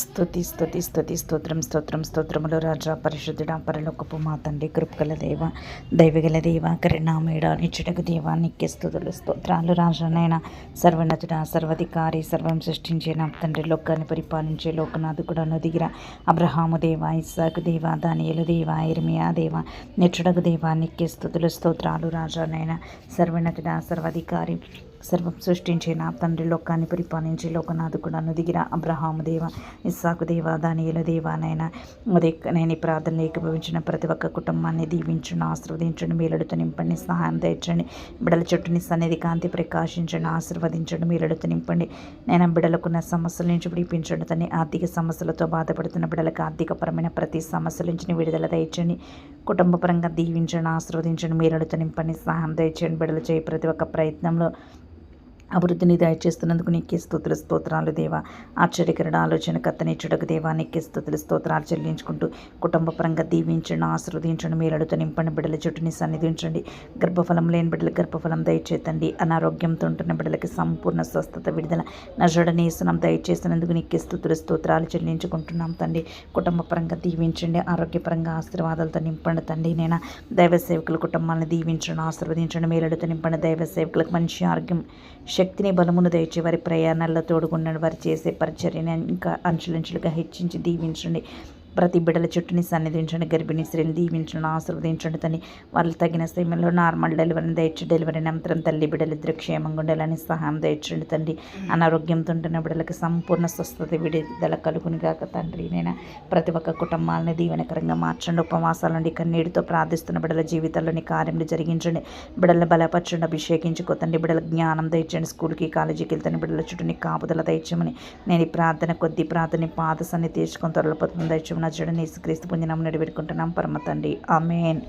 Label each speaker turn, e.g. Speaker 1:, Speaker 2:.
Speaker 1: స్తుతి స్థుతి స్థుతి స్తోత్రం స్తోత్రం స్తోత్రములు రాజా పరిశుద్ధుడ పరలోకపు మా తండ్రి కృపగల దేవ దైవగల దేవ కరుణామేడ నిచ్చుటకు దేవా నిత్య స్థుతులు స్తోత్రాలు రాజానైనా సర్వనతుడ సర్వధికారి సర్వం సృష్టించిన తండ్రి లోకాన్ని పరిపాలించే లోకనాథుకుడు దిగిర అబ్రహాము దేవ ఇస్సాకు దేవ దానియలు దేవ ఇర్మియా దేవ నిచ్చుటకు దేవ నిత్య స్థుతులు స్తోత్రాలు రాజానైన సర్వనతుడ సర్వాధికారి సర్వం సృష్టించిన? తండ్రి లోకాన్ని పరిపాలించి లోకనాథుకుడను నుదిగిన అబ్రహాము దేవ ఇస్సాకు దేవ దానియుల దేవానైనా అదే నేను ఈ ప్రార్థనలు ఏకీభవించిన ప్రతి ఒక్క కుటుంబాన్ని దీవించను ఆశీర్వదించండి మేలుడుతో నింపండి సహాయం తెచ్చండి బిడల చుట్టూని సన్నిధి కాంతి ప్రకాశించండి ఆశీర్వదించండి మేలుడుతో నింపండి. నేను బిడలకున్న సమస్యల నుంచి విడిపించండి తని ఆర్థిక సమస్యలతో బాధపడుతున్న బిడలకు ఆర్థికపరమైన ప్రతి సమస్యల నుంచి విడుదల తెచ్చండి కుటుంబపరంగా దీవించండి ఆశీర్వదించండి మేలుడుతో నింపండి సహాయం తెచ్చండి బిడలు చేయ ప్రతి ఒక్క ప్రయత్నంలో. అభివృద్ధిని దయచేస్తున్నందుకు నీకే స్థుతులు స్తోత్రాలు దేవా. ఆశ్చర్యకరణ ఆలోచన కత్తనిచ్చుటకు దేవా. నీకే స్థుతులు స్తోత్రాలు చెల్లించుకుంటూ కుటుంబపరంగా దీవించండి ఆశీర్వదించండి మేలడుతో నింపండి బిడ్డల చుట్టూని సన్నిధించండి. గర్భఫలం లేని బిడ్డల గర్భఫలం దయచేతండి. అనారోగ్యంతో ఉంటున్న బిడ్డలకి సంపూర్ణ స్వస్థత విడుదల. నజడనీసనం దయచేసినందుకు నీకే స్థుతులు స్తోత్రాలు చెల్లించుకుంటున్నాం తండ్రి. కుటుంబపరంగా దీవించండి ఆరోగ్యపరంగా ఆశీర్వాదాలతో నింపండి తండ్రి. నేను దైవ సేవకుల కుటుంబాలను దీవించండి ఆశీర్వదించండి మేలడుతో నింపండి. దైవ సేవకులకు మంచి ఆరోగ్యం శక్తిని బలమును దయచి వారి ప్రయాణాల్లో తోడుగుండండి వారు చేసే పరిచర్యని ఇంకా అంచులంచులుగా హెచ్చించి దీవించండి. ప్రతి బిడ్డల చుట్టూని సన్నిధించండి గర్భిణీ స్త్రీని దీవించండి ఆశీర్వదించండి తని వాళ్ళు తగిన సమయంలో నార్మల్ డెలివరీని దయచి డెలివరీ అనంతరం తల్లి బిడ్డలు ఇద్దరు క్షేమంగా ఉండాలని సహాయం దయచండి తండ్రి అనారోగ్యంతో ఉంటున్న బిడ్డలకు సంపూర్ణ స్వస్థత విడుదల కలుగుని కాక తండ్రి. నేను ప్రతి ఒక్క కుటుంబాలని దీవెనకరంగా మార్చండి. ఉపవాసాల నుండి కన్నీటితో ప్రార్థిస్తున్న బిడ్డల జీవితాల్లోని కార్యములు జరిగించండి. బిడ్డలను బలపరచండి అభిషేకించుకోతండి బిడ్డల జ్ఞానం దయచండి స్కూల్కి కాలేజీకి వెళ్తాను బిడ్డల చుట్టూని కాపుదల దయచమని నేను ఈ ప్రార్థన కొద్ది ప్రార్థన పాద సన్ని తీర్చుకొని త్వరలోపోతుంది దయచమని నచ్చడం యేసుక్రీస్తు పుణ్యనామం నడిపెట్టుకుంటున్నాం. పరమ తండ్రి. ఆమెన్.